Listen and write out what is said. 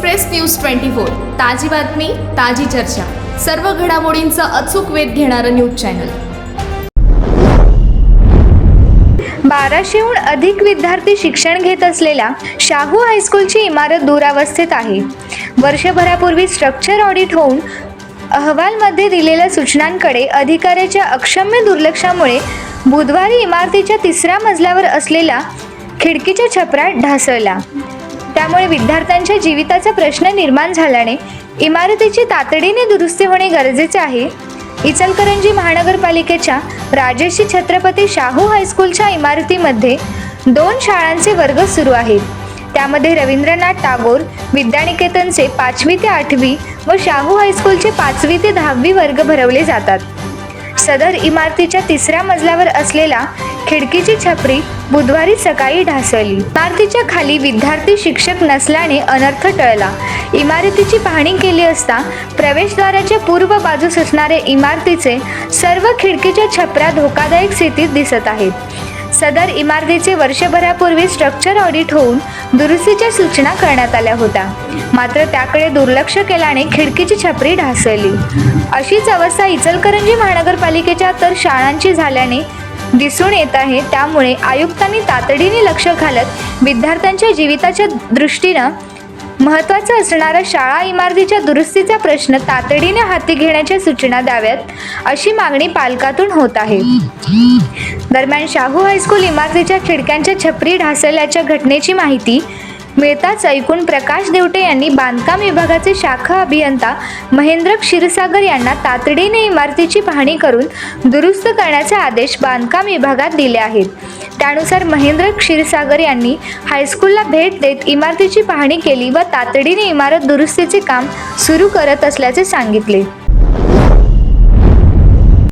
Express news twenty four. ताजी बातमी ताजी चर्चा. सर्व घडामोडींचा अचूक वेध घेणारं न्यूज चॅनल. बाराशेहून अधिक विद्यार्थी शिक्षण घेत असलेल्या शाहू हायस्कूलची इमारत दुरावस्थेत आहे. वर्षभरापूर्वी स्ट्रक्चर ऑडिट होऊन अहवालमध्ये दिलेल्या सूचनांकडे अधिकाऱ्याच्या अक्षम्य दुर्लक्षामुळे बुधवारी इमारतीच्या तिसऱ्या मजल्यावर असलेला खिडकीच्या छपरा ढासळला. त्यामुळे विद्यार्थ्यांच्या जीविताचा प्रश्न निर्माण झाल्याने इमारतीची तातडीने दुरुस्ती होणे गरजेचे आहे. इचलकरंजी महानगरपालिकेच्या राजर्षी छत्रपती शाहू हायस्कूलच्या इमारतीमध्ये दोन शाळांचे वर्ग सुरू आहेत. त्यामध्ये रवींद्रनाथ टागोर विद्यानिकेतनचे पाचवी ते आठवी व शाहू हायस्कूलचे पाचवी ते दहावी वर्ग भरवले जातात. सदर इमारतीच्या तिसऱ्या मजल्यावर असलेला खिडकीची छपरी बुधवारी सकाळी ढासळली. इमारतीच्या खाली विद्यार्थी शिक्षक नसल्याने अनर्थ टळला. इमारतीची पाहणी केली असता प्रवेशद्वाराच्या पूर्व बाजूस असणाऱ्या इमारतीचे सर्व खिडकीच्या छपऱ्या धोकादायक स्थितीत दिसत आहेत. सदर इमारतीचे वर्षभरापूर्वी स्ट्रक्चर ऑडिट होऊन दुरुस्तीच्या सूचना करण्यात आल्या होत्या. मात्र त्याकडे दुर्लक्ष केल्याने खिडकीची छपरी ढासळली. अशीच अवस्था इचलकरंजी महानगरपालिकेच्या तर शाळांची झाल्याने दिसून येत आहे. त्यामुळे आयुक्तांनी तातडीने लक्ष घालत विद्यार्थ्यांच्या जीविताच्या दृष्टीनं महत्त्वाचं असणारा शाळा इमारतीच्या दुरुस्तीचा प्रश्न तातडीने हाती घेण्याच्या सूचना द्याव्यात अशी मागणी पालकातून होत आहे. दरम्यान शाहू हायस्कूल इमारतीच्या खिडक्यांच्या छपरी ढासळल्याच्या घटनेची माहिती मिळताच ऐकून प्रकाश देवटे यांनी बांधकाम विभागाचे शाखा अभियंता महेंद्र क्षीरसागर यांना तातडीने इमारतीची पाहणी करून दुरुस्त करण्याचे आदेश बांधकाम विभागात दिले आहेत. त्यानुसार महेंद्र क्षीरसागर यांनी हायस्कूलला भेट देत इमारतीची पाहणी केली व तातडीने इमारत दुरुस्तीचे काम सुरू करत असल्याचे सांगितले.